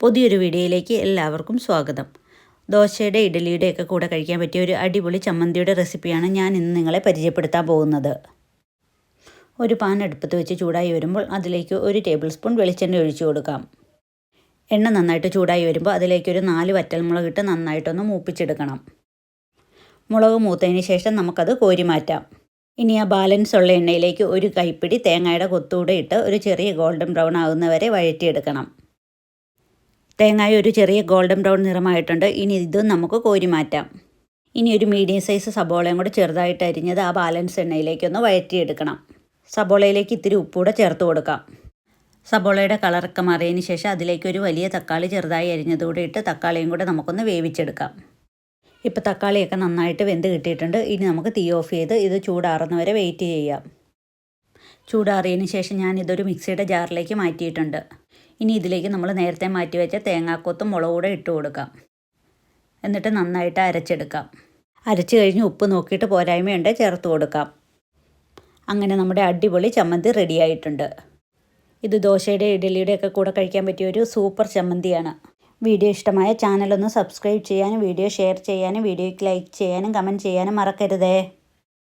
പുതിയൊരു വീഡിയോയിലേക്ക് എല്ലാവർക്കും സ്വാഗതം. ദോശയുടെ ഇഡലിയുടെ ഒക്കെ കൂടെ കഴിക്കാൻ പറ്റിയ ഒരു അടിപൊളി ചമ്മന്തിയുടെ റെസിപ്പിയാണ് ഞാൻ ഇന്ന് നിങ്ങളെ പരിചയപ്പെടുത്താൻ പോകുന്നത്. ഒരു പാൻ അടുപ്പത്ത് വെച്ച് ചൂടായി വരുമ്പോൾ അതിലേക്ക് ഒരു ടേബിൾ സ്പൂൺ വെളിച്ചെണ്ണ ഒഴിച്ചു കൊടുക്കാം. എണ്ണ നന്നായിട്ട് ചൂടായി വരുമ്പോൾ അതിലേക്ക് ഒരു നാല് വറ്റൽമുളക് ഇട്ട് നന്നായിട്ടൊന്ന് മൂപ്പിച്ചെടുക്കണം. മുളക് മൂത്തതിന് ശേഷം നമുക്കത് കോരി മാറ്റാം. ഇനി ആ ബാലൻസ് ഉള്ള എണ്ണയിലേക്ക് ഒരു കൈപ്പിടി തേങ്ങയുടെ കൊത്തൂടെ ഇട്ട് ഒരു ചെറിയ ഗോൾഡൻ ബ്രൗൺ ആകുന്നവരെ വഴറ്റിയെടുക്കണം. തേങ്ങായ ഒരു ചെറിയ ഗോൾഡൻ ബ്രൗൺ നിറമായിട്ടുണ്ട്. ഇനി ഇതും നമുക്ക് കോരി മാറ്റാം. ഇനി ഒരു മീഡിയം സൈസ് സബോളയും കൂടെ ചെറുതായിട്ട് അരിഞ്ഞത് ആ ബാലൻസ് എണ്ണയിലേക്കൊന്ന് വഴറ്റിയെടുക്കണം. സബോളയിലേക്ക് ഇത്തിരി ഉപ്പൂടെ ചേർത്ത് കൊടുക്കാം. സബോളയുടെ കളറൊക്കെ മാറിയതിന് ശേഷം അതിലേക്ക് ഒരു വലിയ തക്കാളി ചെറുതായി അരിഞ്ഞതുകൂടെ ഇട്ട് തക്കാളിയും കൂടെ നമുക്കൊന്ന് വേവിച്ചെടുക്കാം. ഇപ്പോൾ തക്കാളിയൊക്കെ നന്നായിട്ട് വെന്ത് കിട്ടിയിട്ടുണ്ട്. ഇനി നമുക്ക് തീ ഓഫ് ചെയ്ത് ഇത് ചൂടാറുന്നവരെ വെയിറ്റ് ചെയ്യാം. ചൂടാറിയതിന് ശേഷം ഞാൻ ഇതൊരു മിക്സിയുടെ ജാറിലേക്ക് മാറ്റിയിട്ടുണ്ട്. ഇനി ഇതിലേക്ക് നമ്മൾ നേരത്തെ മാറ്റി വെച്ച തേങ്ങാക്കൊത്തും മുളക് കൂടെ ഇട്ട് കൊടുക്കാം. എന്നിട്ട് നന്നായിട്ട് അരച്ചെടുക്കാം. അരച്ച് കഴിഞ്ഞ് ഉപ്പ് നോക്കിയിട്ട് പോരായ്മയുണ്ട് ചേർത്ത് കൊടുക്കാം. അങ്ങനെ നമ്മുടെ അടിപൊളി ചമ്മന്തി റെഡിയായിട്ടുണ്ട് ഇത് ദോശയുടെ ഇഡലിയുടെ ഒക്കെ കൂടെ കഴിക്കാൻ പറ്റിയ ഒരു സൂപ്പർ ചമ്മന്തിയാണ്. വീഡിയോ ഇഷ്ടമായ ചാനലൊന്ന് സബ്സ്ക്രൈബ് ചെയ്യാനും വീഡിയോ ഷെയർ ചെയ്യാനും വീഡിയോയ്ക്ക് ലൈക്ക് ചെയ്യാനും കമന്റ് ചെയ്യാനും മറക്കരുതേ.